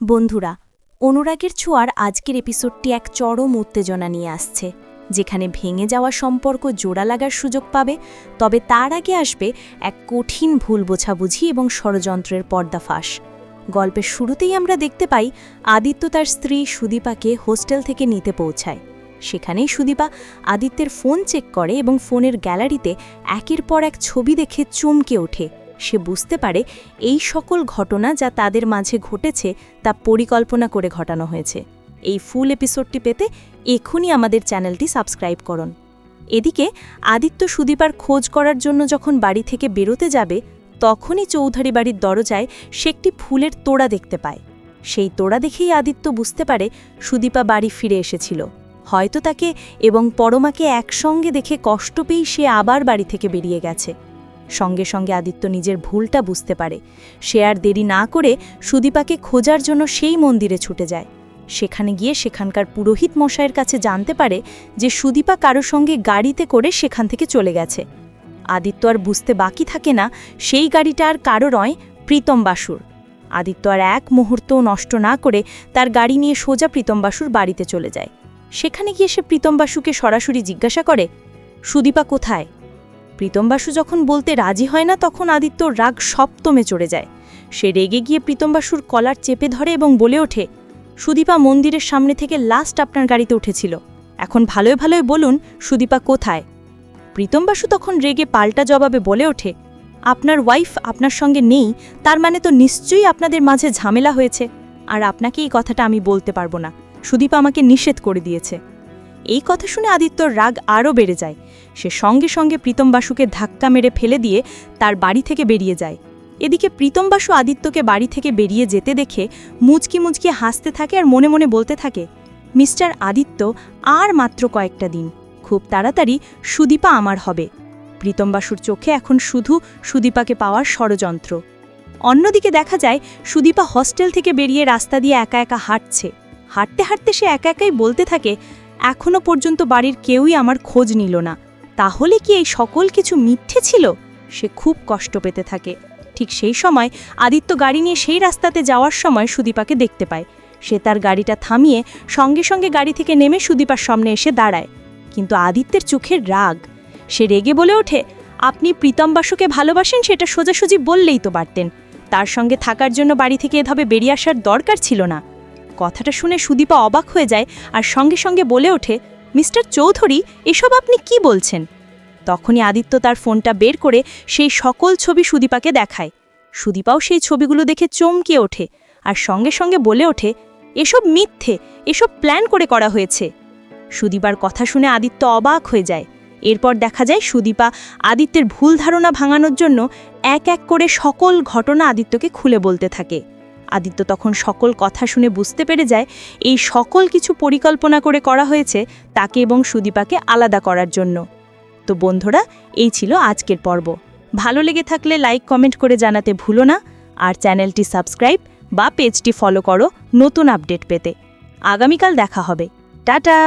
বন্ধুরা, অনুরাগের ছোঁয়ার আজকের এপিসোডটি এক চরম উত্তেজনা নিয়ে আসছে, যেখানে ভেঙে যাওয়া সম্পর্ক জোড়া লাগার সুযোগ পাবে, তবে তার আগে আসবে এক কঠিন ভুল বোঝাবুঝি এবং ষড়যন্ত্রের পর্দাফাঁস গল্পের শুরুতেই আমরা দেখতে পাই, আদিত্য তার স্ত্রী সুদীপাকে হোস্টেল থেকে নিতে পৌঁছায়। সেখানেই সুদীপা আদিত্যের ফোন চেক করে এবং ফোনের গ্যালারিতে একের পর এক ছবি দেখে চমকে ওঠে। সে বুঝতে পারে এই সকল ঘটনা যা তাদের মাঝে ঘটেছে তা পরিকল্পনা করে ঘটানো হয়েছে। এই ফুল এপিসোডটি পেতে এখনই আমাদের চ্যানেলটি সাবস্ক্রাইব করুন। এদিকে, আদিত্য সুদীপার খোঁজ করার জন্য যখন বাড়ি থেকে বেরোতে যাবে, তখনই চৌধুরী বাড়ির দরজায় সে একটি ফুলের তোড়া দেখতে পায়। সেই তোড়া দেখেই আদিত্য বুঝতে পারে সুদীপা বাড়ি ফিরে এসেছিল। হয়তো তাকে এবং পরমাকে একসঙ্গে দেখে কষ্ট পেয়েই সে আবার বাড়ি থেকে বেরিয়ে গেছে। সঙ্গে সঙ্গে আদিত্য নিজের ভুলটা বুঝতে পারে। সে আর দেরি না করে সুদীপাকে খোঁজার জন্য সেই মন্দিরে ছুটে যায়। সেখানে গিয়ে সেখানকার পুরোহিত মশাইয়ের কাছে জানতে পারে যে সুদীপা কারও সঙ্গে গাড়িতে করে সেখান থেকে চলে গেছে। আদিত্য আর বুঝতে বাকি থাকে না সেই গাড়িটা আর কারও নয়, প্রীতম বাসুর। আদিত্য আর এক মুহূর্তও নষ্ট না করে তার গাড়ি নিয়ে সোজা প্রীতম বাসুর বাড়িতে চলে যায়। সেখানে গিয়ে সে প্রীতম বাসুকে সরাসরি জিজ্ঞাসা করে, সুদীপা কোথায়? প্রীতম বাসু যখন বলতে রাজি হয় না, তখন আদিত্য রাগ সপ্তমে চড়ে যায়। সে রেগে গিয়ে প্রীতম বাসুর কলার চেপে ধরে এবং বলে ওঠে, সুদীপা মন্দিরের সামনে থেকে লাস্ট আপনার গাড়িতে উঠেছিল। এখন ভালোই ভালোই বলুন, সুদীপা কোথায়? প্রীতম বাসু তখন রেগে পাল্টা জবাবে বলে ওঠে, আপনার ওয়াইফ আপনার সঙ্গে নেই, তার মানে তো নিশ্চয়ই আপনাদের মাঝে ঝামেলা হয়েছে। আর আপনাকে এই কথাটা আমি বলতে পারব না। সুদীপা আমাকে নিষেধ করে দিয়েছে। এই কথা শুনে আদিত্যর রাগ আরও বেড়ে যায়। সে সঙ্গে সঙ্গে প্রীতম বাসুকে ধাক্কা মেরে ফেলে দিয়ে তার বাড়ি থেকে বেরিয়ে যায়। এদিকে প্রীতম বাসু আদিত্যকে বাড়ি থেকে বেরিয়ে যেতে দেখে মুচকি মুচকি হাসতে থাকে আর মনে মনে বলতে থাকে, মিস্টার আদিত্য, আর মাত্র কয়েকটা দিন, খুব তাড়াতাড়ি সুদীপা আমার হবে। প্রীতম বাসুর চোখে এখন শুধু সুদীপাকে পাওয়ার ষড়যন্ত্র। অন্যদিকে দেখা যায়, সুদীপা হস্টেল থেকে বেরিয়ে রাস্তা দিয়ে একা একা হাঁটছে। হাঁটতে হাঁটতে সে একা একাই বলতে থাকে এখনও পর্যন্ত বাড়ির কেউই আমার খোঁজ নিল না। তাহলে কি এই সকল কিছু মিথ্যে ছিল? সে খুব কষ্ট পেতে থাকে। ঠিক সেই সময় আদিত্য গাড়ি নিয়ে সেই রাস্তাতে যাওয়ার সময় সুদীপাকে দেখতে পায়। সে তার গাড়িটা থামিয়ে সঙ্গে সঙ্গে গাড়ি থেকে নেমে সুদীপার সামনে এসে দাঁড়ায়। কিন্তু আদিত্যের চোখের রাগ। সে রেগে বলে ওঠে, আপনি প্রীতম বাসুকে ভালোবাসেন? সেটা সোজাসুজি বললেই তো পারতেন। তার সঙ্গে থাকার জন্য বাড়ি থেকে এভাবে বেরিয়ে আসার দরকার ছিল না। কথাটা শুনে সুদীপা অবাক হয়ে যায় আর সঙ্গে সঙ্গে বলে ওঠে, মিস্টার চৌধুরী, এসব আপনি কি বলছেন? তখনই আদিত্য তার ফোনটা বের করে সেই সকল ছবি সুদীপাকে দেখায়। সুদীপাও সেই ছবিগুলো দেখে চমকে ওঠে আর সঙ্গে সঙ্গে বলে ওঠে, এসব মিথ্যে, এসব প্ল্যান করে করা হয়েছে। সুদীপার কথা শুনে আদিত্য অবাক হয়ে যায়। এরপর দেখা যায় সুদীপা আদিত্যের ভুল ধারণা ভাঙানোর জন্য এক এক করে সকল ঘটনা আদিত্যকে খুলে বলতে থাকে। আদিত্য তখন সকল কথা শুনে বুঝতে পেরে যায়, এই সকল কিছু পরিকল্পনা করে করা হয়েছে তাকে এবং সুদীপাকে আলাদা করার জন্য। তো বন্ধুরা, এই ছিল আজকের পর্ব। ভালো লেগে থাকলে লাইক, কমেন্ট করে জানাতে ভুলো না, আর চ্যানেলটি সাবস্ক্রাইব বা পেজটি ফলো করো নতুন আপডেট পেতে। আগামীকাল দেখা হবে। টাটা!